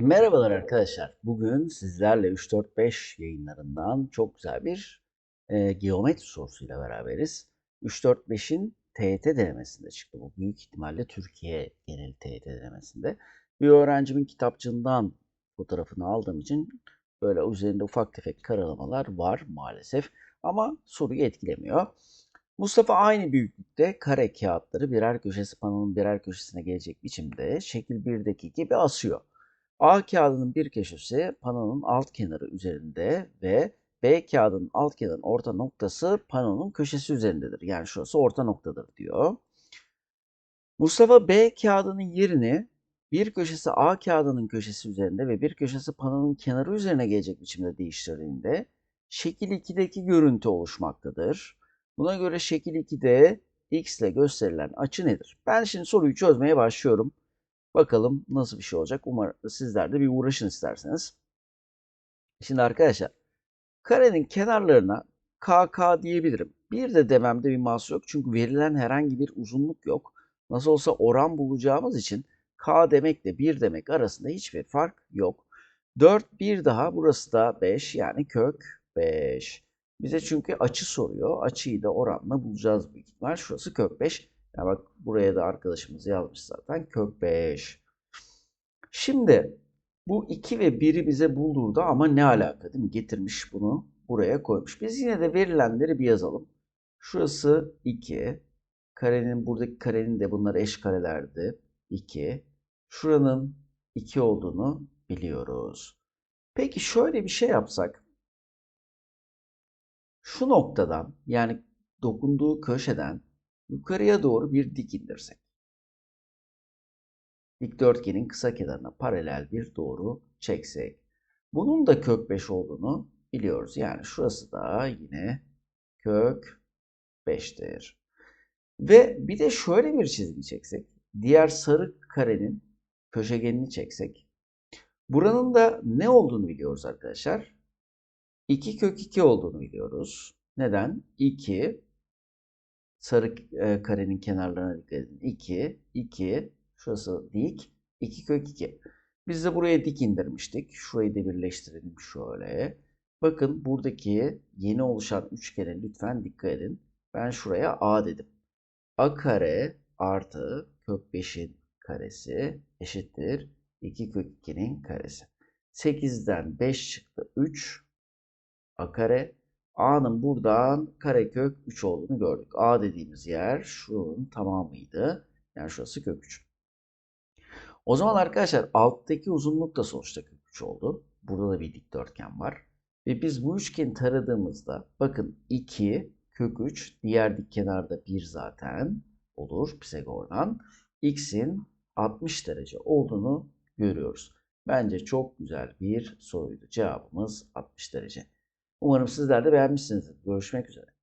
Merhabalar arkadaşlar. Bugün sizlerle 3-4-5 yayınlarından çok güzel bir e, geometri sorusuyla beraberiz. 3-4-5'in TYT denemesinde çıktı bu. Büyük ihtimalle Türkiye genel TYT denemesinde. Bir öğrencimin kitapçığından fotoğrafını aldığım için böyle üzerinde ufak tefek karalamalar var maalesef. Ama soruyu etkilemiyor. Mustafa aynı büyüklükte kare kağıtları birer köşesi panonun birer köşesine gelecek biçimde şekil 1'deki gibi asıyor. A kağıdının bir köşesi panonun alt kenarı üzerinde ve B kağıdının alt kenarının orta noktası panonun köşesi üzerindedir. Yani şurası orta noktadır diyor. Mustafa B kağıdının yerini bir köşesi A kağıdının köşesi üzerinde ve bir köşesi panonun kenarı üzerine gelecek biçimde değiştirdiğinde şekil 2'deki görüntü oluşmaktadır. Buna göre şekil 2'de x ile gösterilen açı nedir? Ben şimdi soruyu çözmeye başlıyorum. Bakalım nasıl bir şey olacak. Umarım sizler de bir uğraşın isterseniz. Şimdi arkadaşlar karenin kenarlarına KK diyebilirim. Bir de dememde bir mahsur yok. Çünkü verilen herhangi bir uzunluk yok. Nasıl olsa oran bulacağımız için K demekle 1 demek arasında hiçbir fark yok. 4 bir daha burası da 5 yani kök 5. Bize çünkü açı soruyor. Açıyı da oranla bulacağız büyük ihtimal. Şurası kök 5. Ya bak buraya da arkadaşımız yazmış zaten kök 5. Şimdi bu 2 ve 1'i bize buldurdu ama ne alaka değil mi? Getirmiş bunu buraya koymuş. Biz yine de verilenleri bir yazalım. Şurası 2. Karenin buradaki karenin de bunlar eş karelerdi. 2. Şuranın 2 olduğunu biliyoruz. Peki şöyle bir şey yapsak. Şu noktadan yani dokunduğu köşeden yukarıya doğru bir dik indirsek. Dikdörtgenin kısa kenarına paralel bir doğru çeksek. Bunun da kök 5 olduğunu biliyoruz. Yani şurası da yine kök 5'tir. Ve bir de şöyle bir çizgi çeksek. Diğer sarı karenin köşegenini çeksek. Buranın da ne olduğunu biliyoruz arkadaşlar. 2 kök 2 olduğunu biliyoruz. Neden? 2 sarı e, karenin kenarlarına dikkat edin. 2, 2, şurası dik, 2 kök 2. Biz de buraya dik indirmiştik. Şurayı da birleştirelim şöyle. Bakın buradaki yeni oluşan üçgene lütfen dikkat edin. Ben şuraya A dedim. A kare artı kök 5'in karesi eşittir 2 kök 2'nin karesi. 8'den 5 çıktı 3 A kare A'nın buradan karekök 3 olduğunu gördük. A dediğimiz yer şunun tamamıydı. Yani şurası kök 3. O zaman arkadaşlar alttaki uzunluk da sonuçta kök 3 oldu. Burada da bir dikdörtgen var. Ve biz bu üçgeni taradığımızda bakın 2 kök 3 diğer dik kenarda 1 zaten olur Pisagor'dan. X'in 60 derece olduğunu görüyoruz. Bence çok güzel bir soruydu. Cevabımız 60 derece. Umarım sizler de beğenmişsinizdir. Görüşmek üzere.